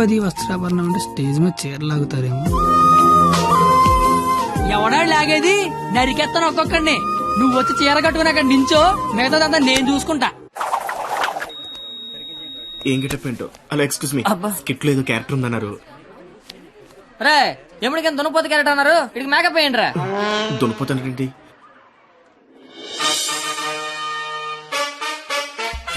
ద్రౌపది వస్త్రాభరణం అంటే స్టేజ్ మీద చీరలాగుతారేమో ఎవడా లాగేది? నరికెత్తాను ఒక్కొక్కడిని. నువ్వు వచ్చి చీర కట్టుకుని అక్కడ నించో మిగతాదంతా నేను చూసుకుంటా. ఏం గెటప్ ఏంటో? అలా ఎక్స్క్యూజ్ మీ స్కిట్లో ఏదో క్యారెక్టర్ ఉందన్నారు. రే ఎప్పటికైనా దునపోతు క్యారెట్ అన్నారు? ఇక్కడికి మేకప్ వేయండి రా దునిపోతానండి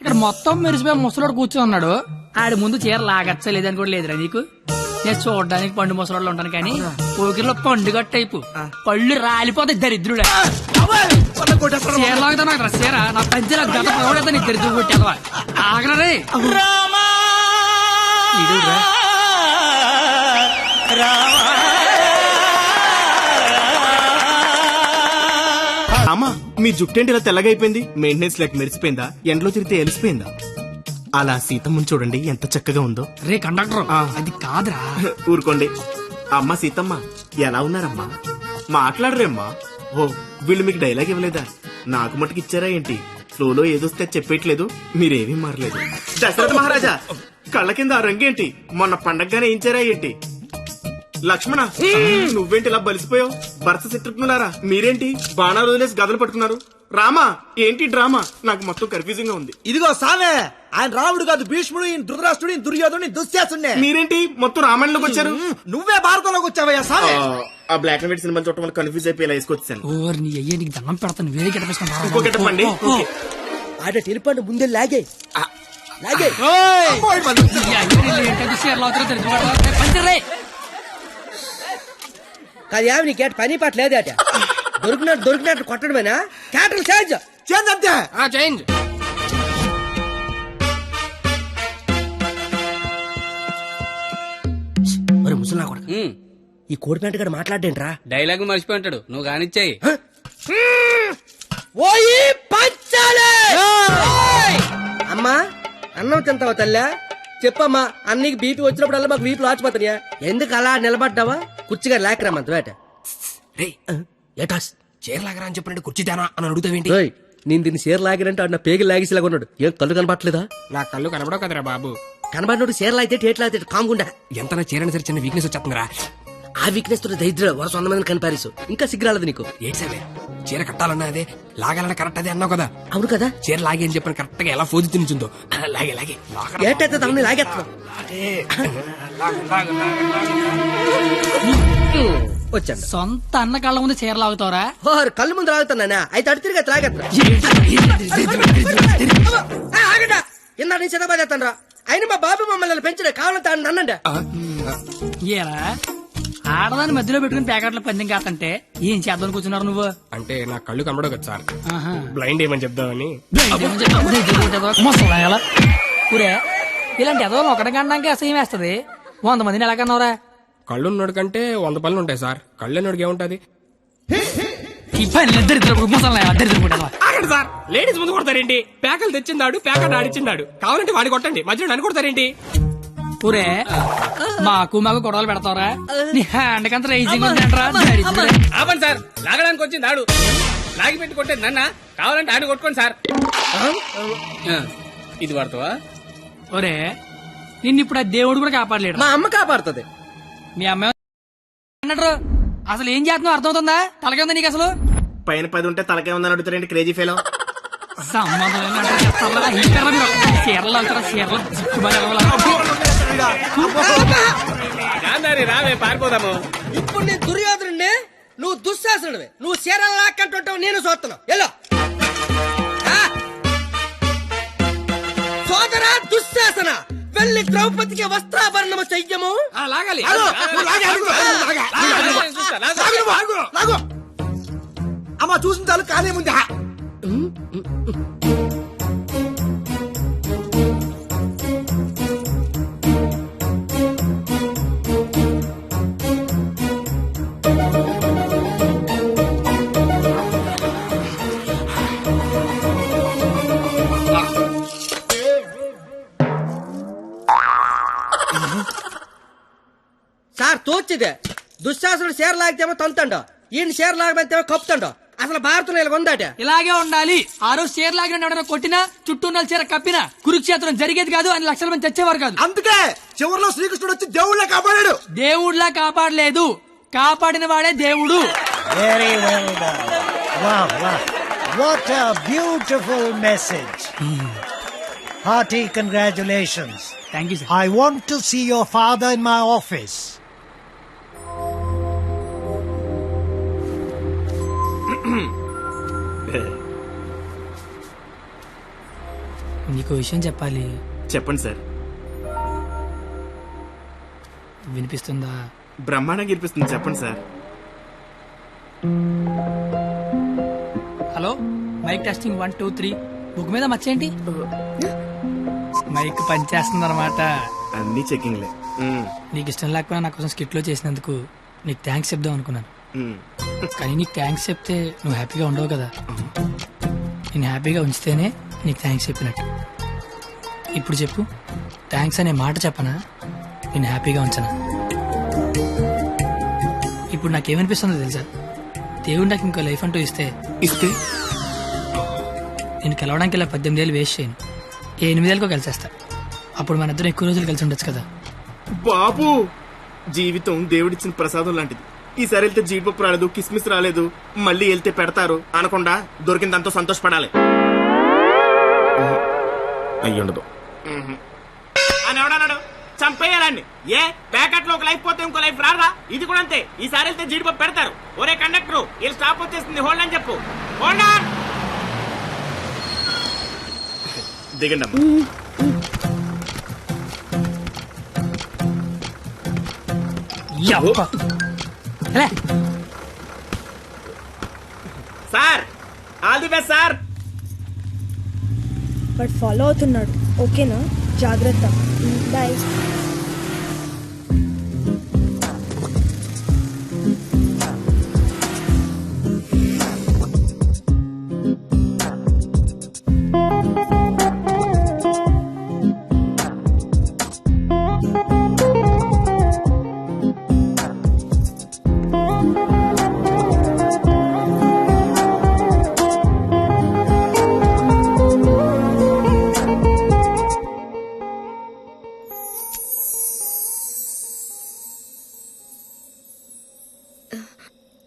ఇక్కడ మొత్తం మెరిసిపోయి ముసలోడు కూర్చొని ఉన్నాడు. ఆడి ముందు చీర లాగచ్చ లేదని కూడా లేదురా నీకు? నేను చూడడానికి పండు ముసలోళ్ళు ఉంటాను కానీ పోకిరిలో పండుగ టైపు పళ్ళు రాలిపోతాయి దరిద్రుడే. చీర నాకు చీర? నా పంచల గత పగడతా నీ దరిద్రుడు కొట్టేదవా ఆగరా రే. అమ్మా మీ జుట్టేంటి ఇలా తెల్లగా అయిపోయింది మెయింటెనెన్స్ లేక మెరిసిపోయిందా? ఎండలో తిరిగితే ఎలిసిపోయిందా? అలా సీతమ్మని చూడండి ఎంత చక్కగా ఉందో. Rey conductor. అది కాదురా. ఊరుకోండి. అమ్మ సీతమ్మ ఎలా ఉన్నారమ్మా? మాట్లాడరేమ్మా. ఓ వీళ్ళు మీకు డైలాగ్ ఇవ్వలేదా? నాకు మటుకు ఇచ్చారా ఏంటి? ఫ్లోలో ఏదొస్తే చెప్పేయట్లేదు. మీరేమీ మారలేదు. దశరథ మహారాజా కళ్ళ కింద ఆ రంగేంటి? మొన్న పండగగానే ఏంచారా ఏంటి? లక్ష్మణ నువ్వేంటి ఇలా బలిసిపోయావు? భర్త శత్రుఘ్నులారా మీరేంటి బాణాలు వదిలేసి గదలు పట్టుకున్నారు? రామా ఏంటి డ్రామా? నాకు మొత్తం కన్ఫ్యూజింగ్గా ఉంది. ఇదిగో సామే ఆయన రాముడు కాదు భీష్ముడు ఈయన ధృతరాష్ట్రుడు ఈయన దుర్యోధుడు దుశ్శాసుడే మీరేంటి మొత్తం రామాయణంలోకి వచ్చారు? నువ్వే భారతంలోకి వచ్చావయ్యా సామే. ఆ, బ్లాక్ అండ్ వైట్ సినిమా చూడటం వల్ల కన్ఫ్యూజ్ అయిపోయి ఇలా వేసుకొచ్చాను ఓర్ నీ అయ్యే నీకు దండం పెడతాను వేరే ఇంకో గెటప్ అండి. ఓకే. ఆడ టెలిపండి ముందే లాగే లాగే చీర లాగుతారో దరిద్రుడు పంచరే కాదు ఏమి నీ కేట పని పాట దొరికినట్టు దొరికినట్టు కొట్టడమేనా? క్యాటర్ చేంజ్. చేంజ్ అంతే. చేంజ్. మరి ముసలి నా కొడుకు ఈ కోడి పెంట గడ మాట్లాడేంట్రా? డైలాగ్ మర్చిపోయి ఉంటాడు నువ్వు కానిచ్చాయి ఓయి పంచాలే! ఓయ్! అమ్మా అన్నం తింటావా తల్లా? చెప్పమ్మా అన్నీకి బీపీ వచ్చినప్పుడల్లా మాకు వీపులు ఆచిపోతాయా ఎందుకు అలా నిలబడ్డావా? కుర్చీగా లేకరామంత వేట ఏటాస్ చీరలాగరా అని చెప్పినట్టు కుర్చీ తేనా అని అడుగుతావేంటి? ఓయ్ నేను దీన్ని చీర లాగినంటే అన్న పేగి లాగేసేలాగా ఉన్నాడు. ఏం కళ్ళు కనపట్లేదా నా కళ్ళు కనబడవు కదరా బాబు. కనబడినోడు చీర లాగితే టేట్ లాగితే కాముకుండా ఎంత నా చీరని సరే చిన్న వీక్నెస్ వచ్చేస్తుందిరా. ఆ వీక్నెస్తో దరిద్ర వరుస వంద మందిని కనిపారేసు ఇంకా సిగ్గురాలదు నీకు. ఏంటి సార్ చీర కట్టాలన్నా అదే లాగాలన్నా కరెక్ట్ అదే అన్నావు కదా. అవును కదా? చీర లాగే అని చెప్పిన కరెక్ట్గా ఎలా ఫోజు తినిచుందో లాగే లాగే లాగరా. ఏటైతే తమని లాగేస్తున్నావు? వచ్చాను సొంత అన్న కళ్ళ ముందు చీర లాగుతావరా కళ్ళు ముందు లాగుతున్నానా అయితే అటు తిరిగి ఆగండా ఇందా నేను చిన్నబాదేస్తాను రా అయినా మా బాబు మమ్మల్ని పెంచడే కావాలంటే ఆయన నన్నండి ఏరా ఆడదాన్ని మధ్యలో పెట్టుకుని ప్యాకెట్ల పందెం కాదంటే ఏం చేద్దాం కూర్చున్నారు నువ్వు అంటే నా కళ్ళు కనబడవు కదా సార్. బ్లైండ్ ఏమని చెప్దామని ఇలాంటి ఎదవలు ఒకటి కనడానికి అసహ్యం వేస్తది వంద మందిని ఎలా కన్నావురా కళ్ళు ఉన్నోడు కంటే వంద పనులు ఉంటాయి సార్. కళ్ళు ఉన్నోడికి ఏముంటది ఆగండి సార్. లేడీస్ ముందు కొడతారేంటి? ప్యాకలు తెచ్చిందాడు ప్యాకెట్ ఆడిచ్చిందాడు. కావాలంటే వాడి కొట్టండి. మధ్యలో నన్ను కొడతారేంటి? ఊరే మాకు మాకు గొడవలు పెడతావరా. నీ హ్యాండ్ కంత రైజింగ్ ఉందంటరా. ఆపండి సార్. లాగడానికి వచ్చింది ఆడు. లాగి పెట్టి కొట్టేది నన్న. కావాలంటే ఆడు కొట్టుకోండి సార్. ఇది వాడతావా? ఒరే నిన్ను ఇప్పుడు ఆ దేవుడు కూడా కాపాడలేడు. మా అమ్మ కాపాడుతుంది. మీ అమ్మ అన్నట్టు అసలు ఏం చేస్తున్నావు? అర్థమవుతుందా? తలకే ఉందా నీకు అసలు? పైన పది ఉంటే తలకే ఉందని అడుగుతారేంటి క్రేజీ ఫెలో సంబంధం లేని అంటే చేస్తారా? ఈ కర్ర మీరు చీరలు అంటారా? చీరలు జిక్కుమని ఎలగలా. గాంధారి రావే పారిపోదాము. ఇప్పుడు నేను దుర్యోధనుడిని నువ్వు దుశ్శాసనుడివి. నువ్వు చీరలు లాక్కంటుంటావు నేను చూస్తున్నావు. ఎల్లో? సోదరా దుశ్శాసన. వెళ్ళి ద్రౌపదికి వస్త్రాభరణము చెయ్యము. లాగాలి. లాగు అమ్మ చూసిన చాలు కానీ ముందు? సార్ తోచిదే. దుశ్శాసుడు షేర్ లాగితేమో తంతండో. ఈయన షేర్ లాగమంతేమో కప్పుతాండో. అసలు భారతంలో ఇలా ఉందాట? ఇలాగే ఉండాలి. ఆ రోజు చీర లాగిన కొట్టినా చుట్టూ ఉన్న చీర కప్పినా కురుక్షేత్రం జరిగేది కాదు అని లక్షల మంది చచ్చేవారు కాదు. అందుకే చివరిలో శ్రీకృష్ణుడు వచ్చి దేవుళ్ళ కాపాడాడు. దేవుడిలా కాపాడలేదు. కాపాడిన వాడే దేవుడు. Beautiful message. Hearty congratulations. Thank you sir I want to see your father in my నీకు విషయం చెప్పాలి. చెప్పండి సార్. వినిపిస్తుందా? బ్రహ్మాండంగా గెలిపిస్తుంది చెప్పండి sir. Hello? Mic testing one two three. Book మీద మర్చేంటి? మైక్ పనిచేస్తుంది అనమాట అన్ని చెకింగ్లే నీకు ఇష్టం లేకపోయినా నా కోసం స్కిట్లో చేసినందుకు నీకు థ్యాంక్స్ చెప్దాం అనుకున్నాను. కానీ నీకు థ్యాంక్స్ చెప్తే నువ్వు హ్యాపీగా ఉండవు కదా. నేను హ్యాపీగా ఉంచితేనే నీకు థ్యాంక్స్ చెప్పినట్టు. ఇప్పుడు చెప్పు థ్యాంక్స్ అనే మాట చెప్పనా? నేను హ్యాపీగా ఉంచనా? ఇప్పుడు నాకేమనిపిస్తుందో తెలుసా? దేవుడు నాకు ఇంకో లైఫ్ అంటూ ఇస్తే ఇస్తే నేను కలవడానికి ఇలా పద్దెనిమిది ఏళ్ళు వేస్ట్ చేయను. ఏ ఎనిమిదేళ్ళకో కలిసేస్తా. అప్పుడు మన ఇద్దరం ఎక్కువ రోజులు కలిసి ఉండొచ్చు కదా. బాబు జీవితం దేవుడిచ్చిన ప్రసాదం లాంటిది. ఈసారి వెళ్తే జీడిపప్పు రాలేదు కిస్మిస్ రాలేదు మళ్ళీ వెళ్తే పెడతారు అనకుండా దొరికిందంతో సంతోషపడాలి. అయ్యుండదు అని ఎవడన్నాడు చంపేయాలండి. ఏ ప్యాకెట్లో ఒక లైఫ్ పోతే ఇంకో లైఫ్ రారా ఇది కూడా అంతే. ఈసారి వెళ్తే జీడిపప్పు పెడతారు. ఒరే కండక్టర్ వీళ్ళు స్టాప్ వచ్చేస్తుంది హోల్డ్ అని చెప్పు. హోల్డ్ దిగండి అమ్మా యప్ప. ఎలా? Sir all the best sir but follow అవుతున్నాడు ఓకేనా జాగ్రత్త బాయ్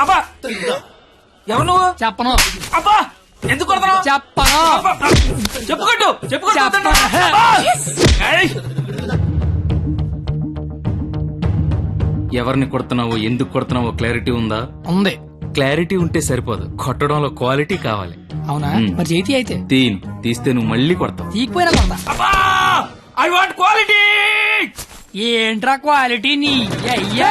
అబ్బా! ఎవరు నువ్వు? చెప్పను. అబ్బా! ఎందుకు కొడతావు చెప్పను. చెప్పుకోట్టు చెప్పుకోట్టు ఎవరిని కొడుతున్నావో ఎందుకు కొడుతున్నావో క్లారిటీ ఉందా? ఉంది. క్లారిటీ ఉంటే సరిపోదు. కొట్టడంలో క్వాలిటీ కావాలి. అవునా. మరి చేతి అయితే. తీను. తీస్తే నువ్వు మళ్ళీ కొడతావు. తీకపోయినా కొడతా. ఐ వాంట్ క్వాలిటీ ఏంట్రా క్వాలిటీ నీ? అయ్యా.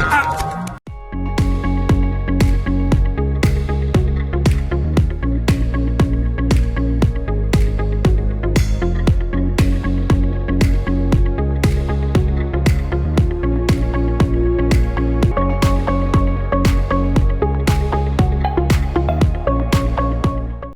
Ah.